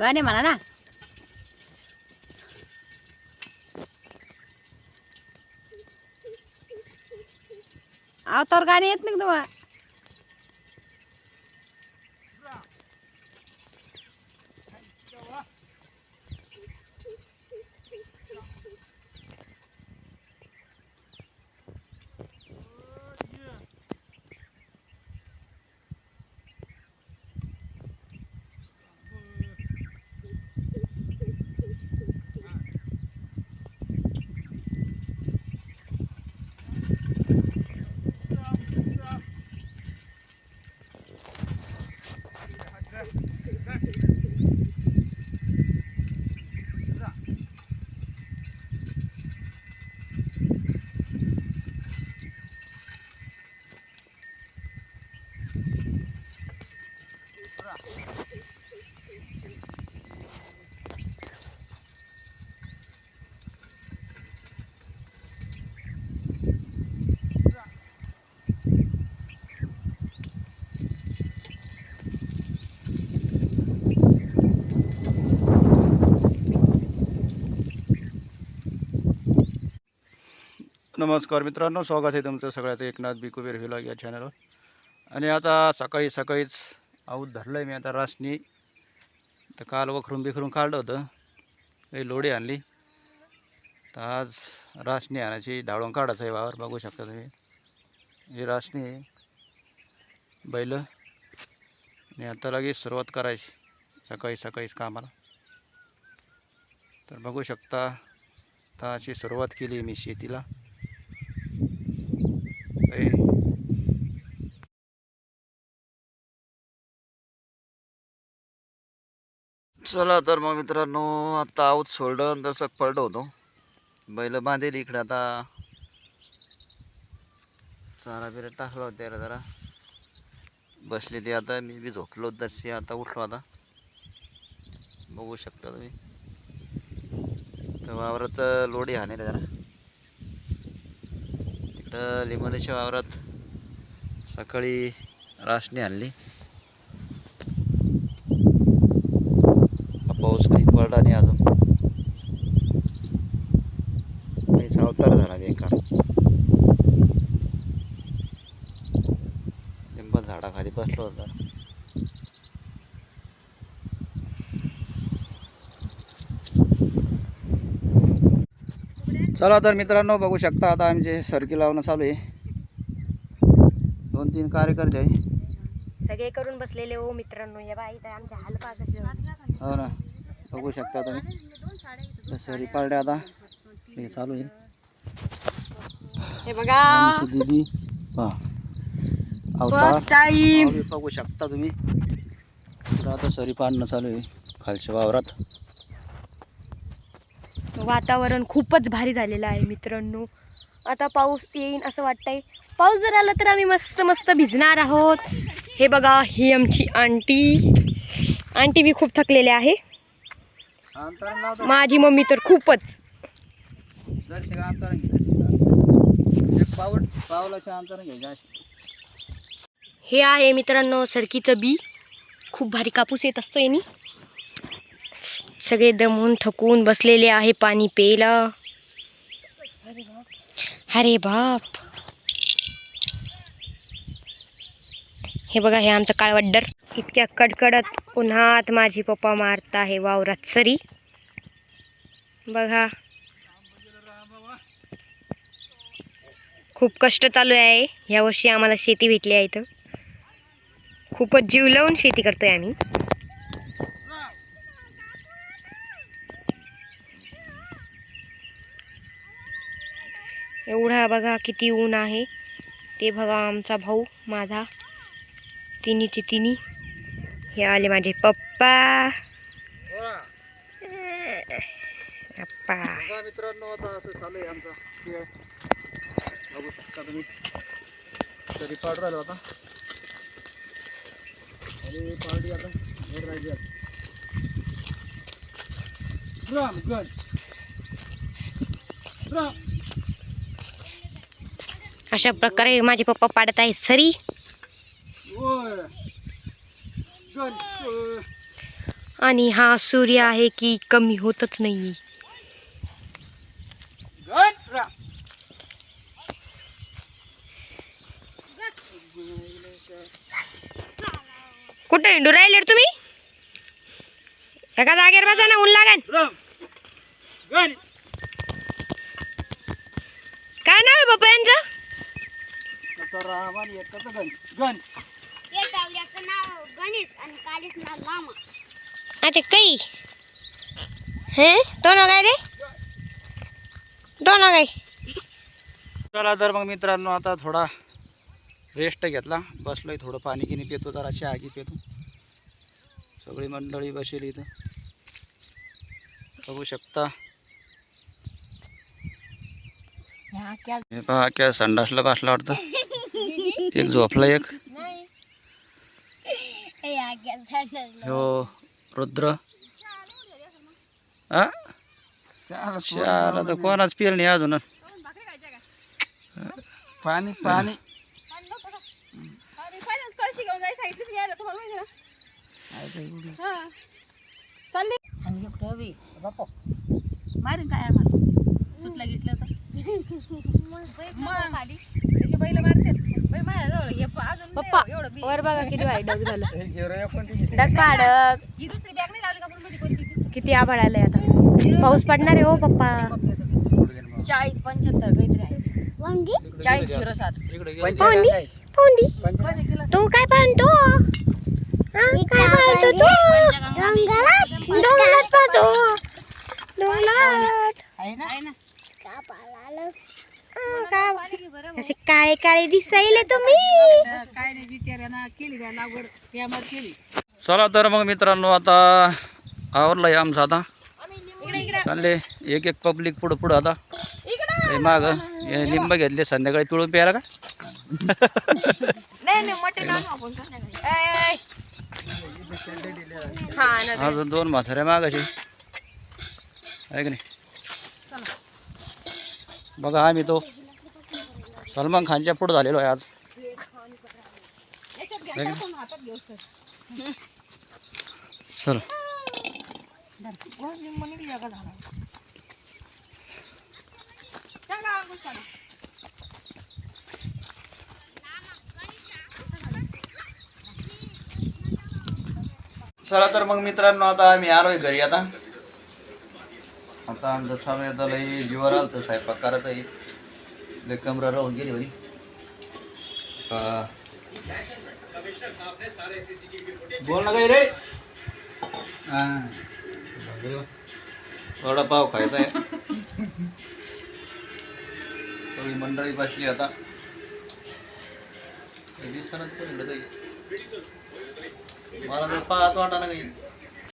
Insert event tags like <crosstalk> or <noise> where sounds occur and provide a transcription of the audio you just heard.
गाणे म्हणा ना. अहो तर गाणे येत नाही का तुम्हाला. नमस्कार मित्रांनो स्वागत आहे तुमचं सगळ्याचं एकनाथ बी कुबेर व्हिलॉग या चॅनलवर आणि आता सकाळी सकाळीच आऊत धरलं आहे मी आता रासनी. तर काल वखरून बिखरून काढलं होतं. काही लोडी आणली. तर आज रासनी आणायची डाळून काढायचं आहे वावर बघू शकता तुम्ही. ही रासनी आहे बैल. आणि आता लगेच सुरुवात करायची सकाळी सकाळीच कामाला. तर बघू शकता आता अशी सुरुवात केली मी शेतीला काही चला तर मग मित्रांनो आता आऊत सोडलं तर पडलं होतो. बैल बांधेल इकडे आता. चारा बिरा टाकला होता त्याला जरा. बसले ते आता मी बी झोपलो दर्शी आता उठलो आता. बघू शकता तुम्ही. तर वावरात लोडी हाणेल जरा. तिकडं लिंबोलीच्या वावरात सकाळी रासणी आणली हा पाऊस पडला नाही अजून. काही सावतार झाला बेकार लिंबा झाडाखाली बसलो होता. चला तर मित्रांनो बघू शकता आता आमचे सरकी लावणं चालू आहे. दोन तीन कार्यकर्ते. सगळे करून बसलेले हो मित्रांनो. या बाई तर आमच्या हाल. हो ना. बघू शकता तुम्ही. सरी पारड्या आता. हे चालू आहे. हे बघा. दीदी अवतार. बघू शकता तुम्ही. आता सरी पाडणं चालू आहे. खालच्या वावरात. वातावरण खूपच भारी झालेलं आहे मित्रांनो. आता पाऊस येईन असं वाटतंय. पाऊस जर आला तर आम्ही मस्त मस्त भिजणार आहोत. हे बघा ही आमची आंटी. आंटी बी खूप थकलेली आहे. माझी मम्मी तर खूपच. हे आहे मित्रांनो सरकीचं बी. खूप भारी कापूस येत असतो यांनी. सगळे दमून थकून बसलेले आहे पाणी प्यायला. अरे बाप. हे बघा हे आमचं काळवड्डर. इतक्या कडकडत उन्हात माझी पप्पा मारत आहे वावरात सरी. बघा. खूप कष्ट चालू आहे. यावर्षी आम्हाला शेती भेटली आहे इथं. खूपच जीव लावून शेती करतोय आम्ही. एवढा बघा किती ऊन आहे. ते बघा आमचा भाऊ माझा. तिन्हीचे तिन्ही. हे आले माझे पप्पा. पप्पा मित्रांनो तरी पाडू राहिलो आता आणि पार्टी आता राहिली आता राम राम. अशा प्रकारे माझे पप्पा पाडत आहे सरी. आणि हा सूर्य आहे की कमी होतच नाही कुठे? हिंडू राहिले तुम्ही? एका जागेवर बसा ना ऊन लागेल. काय नाव आहे बाप्पा यांचं? एक डावल्याचं नाव गणेश आणि कालीच नाव लामा अच्छा काही हे दोन काय रे. दोन काय चला तर मग मित्रांनो आता थोडा रेस्ट घेतला. बसलोय थोडं पाणी गिनी पितो जरा चहा की पितो. सगळी मंडळी बसेल इथं. बघू शकता. हे पहा क्या संडासला बसला वाटतं. <laughs> एक झोपला एक. हो रुद्र. हा चार तर कोणाच पिल नाही अजून. पाणी पाणी. मारीन काय आम्हाला? सुटला घेतलं तर? <laughs> त्याचे बैल प- अजून पप्पा. नाही एवढं बी वर बघा किती भारी डग झालं. डग पाडक. ही दुसरी बॅग नाही लावली का पण मध्ये कोणती? किती आभाळ आलंय आता. पाऊस पडणार आहे हो पप्पा. चाळीस पंच्याहत्तर काहीतरी आहे. चाळीस झिरो सात. तू काय पाहतो? हा? काय पाहतो तू? डोंगरात? पाहतो. डोंगरात. आहे ना? का- असे काळे काळे दिसायले तुम्ही. काय नाही बिचाऱ्यानं केली बा लागवड त्यामध्ये केली. चला तर मग मित्रांनो आता आवरलंय आमचं आता चालले एक एक पब्लिक पुढं पुढं आता. हे माग हे लिंब घेतले संध्याकाळी पिळून प्यायला का? नाही नाही मटण आणू आपण. संध्याकाळी. हा ना. अजून दोन म्हाताऱ्या मागाशी. आहे की नाही? बघा आम्ही तो सलमान खानच्या पुढं झालेलो आहे आज. सर चला तर मग मित्रांनो आता आम्ही आलोय घरी आता. आता आमचं आता लई जीवर आलं तर स्वयंपाक करायचं आहे. लई कमरा राहून गेली होती हा. बोल ना काही रे. हा. वडापाव खायचा आहे. सगळी मंडळी बसली आता. दिसणार मला तर पाहत वाटा ना काही